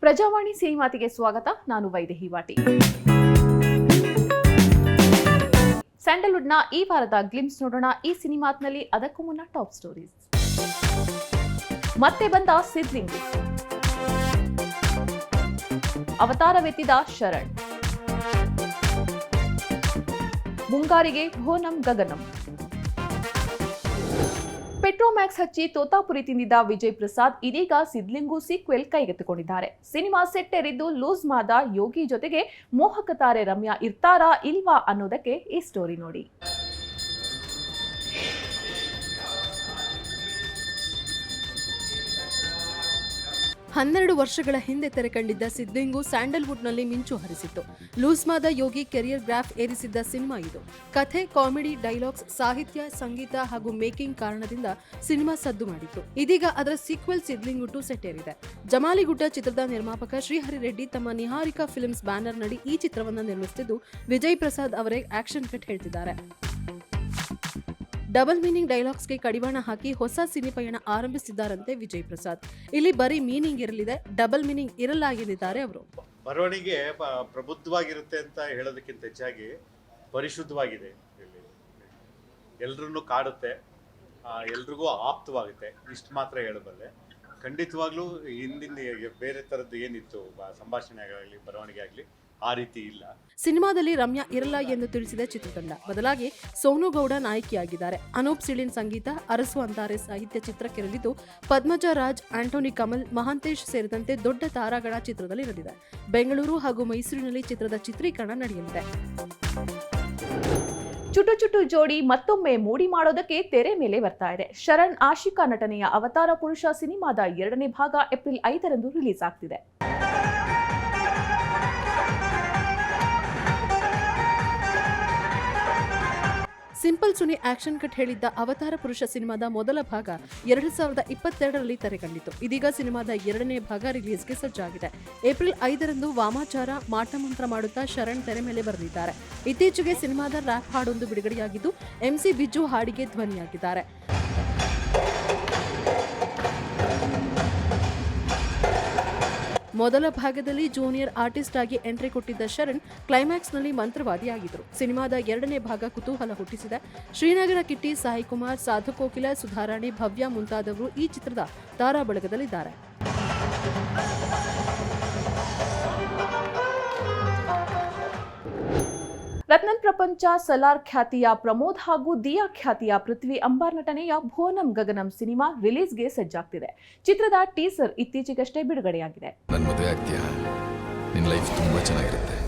ಪ್ರಜಾವಾಣಿ ಸಿನಿಮಾತಿಗೆ ಸ್ವಾಗತ, ನಾನು ವೈದೇಹಿ ವಾಟಿ. ಸ್ಯಾಂಡಲ್ವುಡ್ನ ಈ ವಾರದ ಗ್ಲಿಮ್ಸ್ ನೋಡೋಣ, ಈ ಸಿನಿಮಾತ್ನಲ್ಲಿ ಅದಕ್ಕೂ ಮುನ್ನ ಟಾಪ್ ಸ್ಟೋರೀಸ್. ಮತ್ತೆ ಬಂದ ಸಿದ್ಲಿಂಗು. ಅವತಾರವೆತ್ತಿದ ಶರಣ್. ಮುಂಗಾರಿಗೆ ಭೋನಂ ಗಗನಂ. ಪೆಟ್ರೋಮ್ಯಾಕ್ಸ್ ಹಚ್ಚಿ ತೋತಾಪುರಿ ತಿಂದಿದ್ದ ವಿಜಯ್ ಪ್ರಸಾದ್ ಇದೀಗ ಸಿದ್ಲಿಂಗು ಸೀಕ್ವೆಲ್ ಕೈಗೆತ್ತಿಕೊಂಡಿದ್ದಾರೆ. ಸಿನಿಮಾ ಸೆಟ್ ಏರಿದ್ದು ಲೂಸ್ ಮಾದ ಯೋಗಿ ಜೊತೆಗೆ ಮೋಹಕ ತಾರೆ ರಮ್ಯಾ ಇರ್ತಾರಾ ಇಲ್ವಾ ಅನ್ನೋದಕ್ಕೆ ಈ ಸ್ಟೋರಿ ನೋಡಿ. ಹನ್ನೆರಡು ವರ್ಷಗಳ ಹಿಂದೆ ತೆರೆ ಕಂಡಿದ್ದ ಸಿದ್ಲಿಂಗು ಸ್ಯಾಂಡಲ್ವುಡ್ನಲ್ಲಿ ಮಿಂಚು ಹರಿಸಿತ್ತು. ಲೂಸ್ಮಾದ ಯೋಗಿ ಕೆರಿಯರ್ ಗ್ರಾಫ್ ಏರಿಸಿದ್ದ ಸಿನಿಮಾ ಇದು. ಕಥೆ, ಕಾಮಿಡಿ, ಡೈಲಾಗ್ಸ್, ಸಾಹಿತ್ಯ, ಸಂಗೀತ ಹಾಗೂ ಮೇಕಿಂಗ್ ಕಾರಣದಿಂದ ಸಿನಿಮಾ ಸದ್ದು ಮಾಡಿತ್ತು. ಇದೀಗ ಅದರ ಸೀಕ್ವೆಲ್ ಸಿದ್ಲಿಂಗು ಟು ಸೆಟ್ಟೇರಿದೆ ಜಮಾಲಿಗುಡ್ಡ ಚಿತ್ರದ ನಿರ್ಮಾಪಕ ಶ್ರೀಹರಿ ರೆಡ್ಡಿ ತಮ್ಮ ನಿಹಾರಿಕಾ ಫಿಲ್ಮ್ಸ್ ಬ್ಯಾನರ್ ನಡಿ ಈ ಚಿತ್ರವನ್ನು ನಿರ್ಮಿಸುತ್ತಿದ್ದು ವಿಜಯ್ ಪ್ರಸಾದ್ ಅವರೇ ಆಕ್ಷನ್ ಕಟ್ ಹೇಳ್ತಿದ್ದಾರೆ. ಡಬಲ್ ಮೀನಿಂಗ್ ಡೈಲಾಗ್ಸ್ಗೆ ಕಡಿವಾಣ ಹಾಕಿ ಹೊಸ ಸಿನಿಪಯಣ ಆರಂಭಿಸಿದ್ದಾರಂತೆ ವಿಜಯ್ ಪ್ರಸಾದ್. ಇಲ್ಲಿ ಬರೀ ಮೀನಿಂಗ್ ಇರಲಿದೆ, ಡಬಲ್ ಮೀನಿಂಗ್ ಇರಲ್ಲ ಆಗಿದ್ದಾರೆ ಅವರು. ಬರವಣಿಗೆ ಪ್ರಬುದ್ಧವಾಗಿರುತ್ತೆ ಅಂತ ಹೇಳೋದಕ್ಕಿಂತ ಹೆಚ್ಚಾಗಿ ಪರಿಶುದ್ಧವಾಗಿದೆ ಎಲ್ರನ್ನೂ ಕಾಡುತ್ತೆ ಎಲ್ರಿಗೂ ಆಪ್ತವಾಗುತ್ತೆ, ಇಷ್ಟು ಮಾತ್ರ ಹೇಳಬಲ್ಲೆ. ಖಂಡಿತವಾಗ್ಲೂ ಹಿಂದಿನ ಬೇರೆ ತರದ್ದು ಏನಿತ್ತು? ಸಂಭಾಷಣೆ ಆಗಲಿ, ಬರವಣಿಗೆ ಆಗಲಿ, ಆ ರೀತಿ ಇಲ್ಲ. ಸಿನಿಮಾದಲ್ಲಿ ರಮ್ಯಾ ಇರಲ್ಲ ಎಂದು ತಿಳಿಸಿದ ಚಿತ್ರತಂಡ. ಬದಲಾಗಿ ಸೋನು ಗೌಡ ನಾಯಕಿಯಾಗಿದ್ದಾರೆ. ಅನೂಪ್ ಸಿಳಿನ್ ಸಂಗೀತ, ಅರಸು ಅಂತಾರೆ ಸಾಹಿತ್ಯ ಚಿತ್ರಕ್ಕಿರಲಿದ್ದು ಪದ್ಮಜ ರಾಜ್, ಆಂಟೋನಿ ಕಮಲ್, ಮಹಾಂತೇಶ್ ಸೇರಿದಂತೆ ದೊಡ್ಡ ತಾರಾಗಣ ನಡೆದಿದೆ. ಬೆಂಗಳೂರು ಹಾಗೂ ಮೈಸೂರಿನಲ್ಲಿ ಚಿತ್ರದ ಚಿತ್ರೀಕರಣ ನಡೆಯಲಿದೆ. ಚುಟು ಚುಟು ಜೋಡಿ ಮತ್ತೊಮ್ಮೆ ಮೂಡಿ ಮಾಡೋದಕ್ಕೆ ತೆರೆ ಮೇಲೆ ಬರ್ತಾ ಇದೆ. ಶರಣ್ ಆಶಿಕಾ ನಟನೆಯ ಅವತಾರ ಪುರುಷ ಸಿನಿಮಾದ ಎರಡನೇ ಭಾಗ ಏಪ್ರಿಲ್ ಐದರಂದು ರಿಲೀಸ್ ಆಗ್ತಿದೆ. ಸಿಂಪಲ್ ಸುನಿ ಆಕ್ಷನ್ ಕಟ್ ಹೇಳಿದ್ದ ಅವತಾರ ಪುರುಷ ಸಿನಿಮಾದ ಮೊದಲ ಭಾಗ ಎರಡು ಸಾವಿರದ ಇಪ್ಪತ್ತೆರಡರಲ್ಲಿ ತೆರೆಕಂಡಿತು ಇದೀಗ ಸಿನಿಮಾದ ಎರಡನೇ ಭಾಗ ರಿಲೀಸ್ಗೆ ಸಜ್ಜಾಗಿದೆ. ಏಪ್ರಿಲ್ ಐದರಂದು ವಾಮಾಚಾರ ಮಾಟಮಂತ್ರ ಮಾಡುತ್ತಾ ಶರಣ್ ತೆರೆ ಮೇಲೆ ಬರೆದಿದ್ದಾರೆ. ಇತ್ತೀಚೆಗೆ ಸಿನಿಮಾದ ರ್ಯಾಪ್ ಹಾಡೊಂದು ಬಿಡುಗಡೆಯಾಗಿದ್ದು ಎಂಸಿ ಬಿಜು ಹಾಡಿಗೆ ಧ್ವನಿಯಾಗಿದ್ದಾರೆ. ಮೊದಲ ಭಾಗದಲ್ಲಿ ಜೂನಿಯರ್ ಆರ್ಟಿಸ್ಟ್ ಆಗಿ ಎಂಟ್ರಿ ಕೊಟ್ಟಿದ್ದ ಶರಣ್ ಕ್ಲೈಮ್ಯಾಕ್ಸ್ನಲ್ಲಿ ಮಂತ್ರವಾದಿಯಾಗಿದ್ದರು. ಸಿನಿಮಾದ ಎರಡನೇ ಭಾಗ ಕುತೂಹಲ ಹುಟ್ಟಿಸಿದೆ. ಶ್ರೀನಗರ ಕಿಟ್ಟಿ, ಸಾಯಿ ಕುಮಾರ್, ಸಾಧು ಕೋಕಿಲ, ಸುಧಾರಾಣಿ, ಭವ್ಯ ಮುಂತಾದವರು ಈ ಚಿತ್ರದ ತಾರಾ ಬಳಗದಲ್ಲಿದ್ದಾರೆ ರತ್ನನ್ ಪ್ರಪಂಚ ಸಲಾರ್ ಖ್ಯಾತಿಯ ಪ್ರಮೋದ್ ಹಾಗೂ ದಿಯಾ ಖ್ಯಾತಿಯ ಪೃಥ್ವಿ ಅಂಬಾರ್ ನಟನೆಯ ಭುವನಂ ಗಗನಂ ಸಿನಿಮಾ ರಿಲೀಸ್ಗೆ ಸಜ್ಜಾಗ್ತಿದೆ. ಚಿತ್ರದ ಟೀಸರ್ ಇತ್ತೀಚೆಗಷ್ಟೇ ಬಿಡುಗಡೆಯಾಗಿದೆ. ನನ್ನ ಮದುವೆ ಆಗ್ತೀಯಾ? ನಿನ್ನ ಲೈಫ್ ತುಂಬ ಚೆನ್ನಾಗಿರುತ್ತೆ.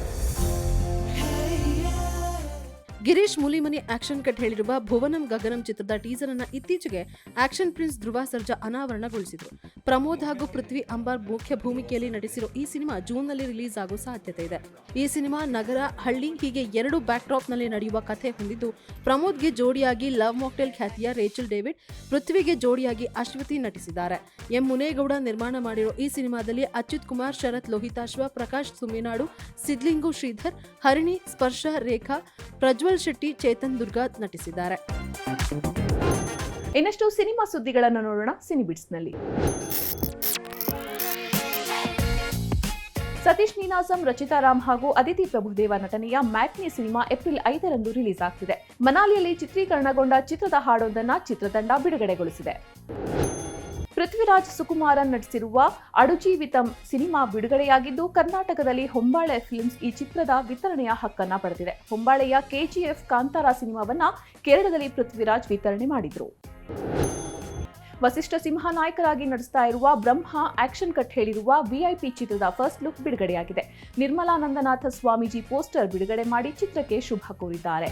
ಗಿರೀಶ್ ಮುಲಿಮನಿ ಆಕ್ಷನ್ ಕಟ್ ಹೇಳಿರುವ ಭುವನಂ ಗಗನಂ ಚಿತ್ರದ ಟೀಸರ್ ಅನ್ನ ಇತ್ತೀಚೆಗೆ ಆಕ್ಷನ್ ಪ್ರಿನ್ಸ್ ಧ್ರುವ ಸರ್ಜಾ ಅನಾವರಣಗೊಳಿಸಿದ್ರು. ಪ್ರಮೋದ್ ಹಾಗೂ ಪೃಥ್ವಿ ಅಂಬಾರ್ ಮುಖ್ಯ ಭೂಮಿಕೆಯಲ್ಲಿ ನಟಿಸಿರೋ ಈ ಸಿನಿಮಾ ಜೂನ್ನಲ್ಲಿ ರಿಲೀಸ್ ಆಗೋ ಸಾಧ್ಯತೆ ಇದೆ. ಈ ಸಿನಿಮಾ ನಗರ ಹಳ್ಳಿ ಹೀಗೆ ಎರಡು ಬ್ಯಾಕ್ಡ್ರಾಪ್ನಲ್ಲಿ ನಡೆಯುವ ಕಥೆ ಹೊಂದಿದ್ದು, ಪ್ರಮೋದ್ಗೆ ಜೋಡಿಯಾಗಿ ಲವ್ ಮಾಕ್ಟೆಲ್ ಖ್ಯಾತಿಯ ರೇಚಲ್ ಡೇವಿಡ್, ಪೃಥ್ವಿಗೆ ಜೋಡಿಯಾಗಿ ಅಶ್ವತಿ ನಟಿಸಿದ್ದಾರೆ. ಎಂ. ಮುನೇಗೌಡ ನಿರ್ಮಾಣ ಮಾಡಿರೋ ಈ ಸಿನಿಮಾದಲ್ಲಿ ಅಚ್ಯುತ್ ಕುಮಾರ್, ಶರತ್ ಲೋಹಿತಾಶ್ವ ಪ್ರಕಾಶ್ ಸುಮಿನಾಡು ಸಿದ್ಲಿಂಗು ಶ್ರೀಧರ್, ಹರಿಣಿ, ಸ್ಪರ್ಶ, ರೇಖಾ, ಪ್ರಜ್ವಲ್ ಶೆಟ್ಟಿ, ಚೇತನ್ ದುರ್ಗಾ ನಟಿಸಿದ್ದಾರೆ. ಇನ್ನಷ್ಟು ಸಿನಿಮಾ ಸುದ್ದಿಗಳನ್ನು ನೋಡೋಣ ಸಿನಿಬಿಟ್ಸ್ನಲ್ಲಿ. ಸತೀಶ್ ನೀನಾಸಂ, ರಚಿತಾ ರಾಮ್ ಹಾಗೂ ಅದಿತಿ ಪ್ರಭುದೇವ ನಟನೆಯ ಮ್ಯಾಟ್ನಿ ಸಿನಿಮಾ ಏಪ್ರಿಲ್ ಐದರಂದು ರಿಲೀಸ್ ಆಗ್ತಿದೆ. ಮನಾಲಿಯಲ್ಲಿ ಚಿತ್ರೀಕರಣಗೊಂಡ ಚಿತ್ರದ ಹಾಡೊಂದನ್ನ ಚಿತ್ರತಂಡ ಬಿಡುಗಡೆಗೊಳಿಸಿದೆ. ಪೃಥ್ವಿರಾಜ್ ಸುಕುಮಾರನ್ ನಟಿಸಿರುವ ಅಡುಜೀವಿತಂ ಸಿನಿಮಾ ಬಿಡುಗಡೆಯಾಗಿದ್ದು, ಕರ್ನಾಟಕದಲ್ಲಿ ಹೊಂಬಾಳೆ ಫಿಲ್ಮ್ಸ್ ಈ ಚಿತ್ರದ ವಿತರಣೆಯ ಹಕ್ಕನ್ನ ಪಡೆದಿದೆ. ಹೊಂಬಾಳೆಯ ಕೆಜಿಎಫ್ ಕಾಂತಾರ ಸಿನಿಮಾವನ್ನ ಕೇರಳದಲ್ಲಿ ಪೃಥ್ವಿರಾಜ್ ವಿತರಣೆ ಮಾಡಿದ್ರು. ವಸಿಷ್ಠ ಸಿಂಹ ನಾಯಕರಾಗಿ ನಡೆಸ್ತಾ ಇರುವ ಬ್ರಹ್ಮ ಆಕ್ಷನ್ ಕಟ್ ಹೇಳಿರುವ ವಿಐಪಿ ಚಿತ್ರದ ಫಸ್ಟ್ ಲುಕ್ ಬಿಡುಗಡೆಯಾಗಿದೆ. ನಿರ್ಮಲಾನಂದನಾಥ ಸ್ವಾಮೀಜಿ ಪೋಸ್ಟರ್ ಬಿಡುಗಡೆ ಮಾಡಿ ಚಿತ್ರಕ್ಕೆ ಶುಭ ಕೋರಿದ್ದಾರೆ.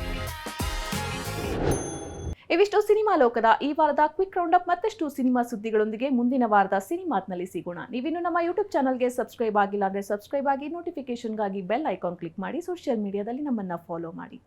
ಇವಿಷ್ಟು ಸಿನಿಮಾ ಲೋಕದ ಈ ವಾರದ ಕ್ವಿಕ್ ರೌಂಡ್ ಅಪ್ ಮತ್ತಷ್ಟು ಸಿನಿಮಾ ಸುದ್ದಿಗಳೊಂದಿಗೆ ಮುಂದಿನ ವಾರದ ಸಿನಿಮಾತ್ನಲ್ಲಿ ಸಿಗೋಣ. ನೀವಿನ್ನು ನಮ್ಮ ಯೂಟ್ಯೂಬ್ ಚಾನಲ್ಗೆ ಸಬ್ಸ್ಕ್ರೈಬ್ ಆಗಿಲ್ಲ ಅಂದರೆ ಸಬ್ಸ್ಕ್ರೈಬ್ ಆಗಿ ನೋಟಿಫಿಕೇಷನ್ಗಾಗಿ ಬೆಲ್ ಐಕಾನ್ ಕ್ಲಿಕ್ ಮಾಡಿ ಸೋಷಿಯಲ್ ಮೀಡಿಯಾದಲ್ಲಿ ನಮ್ಮನ್ನು ಫಾಲೋ ಮಾಡಿ.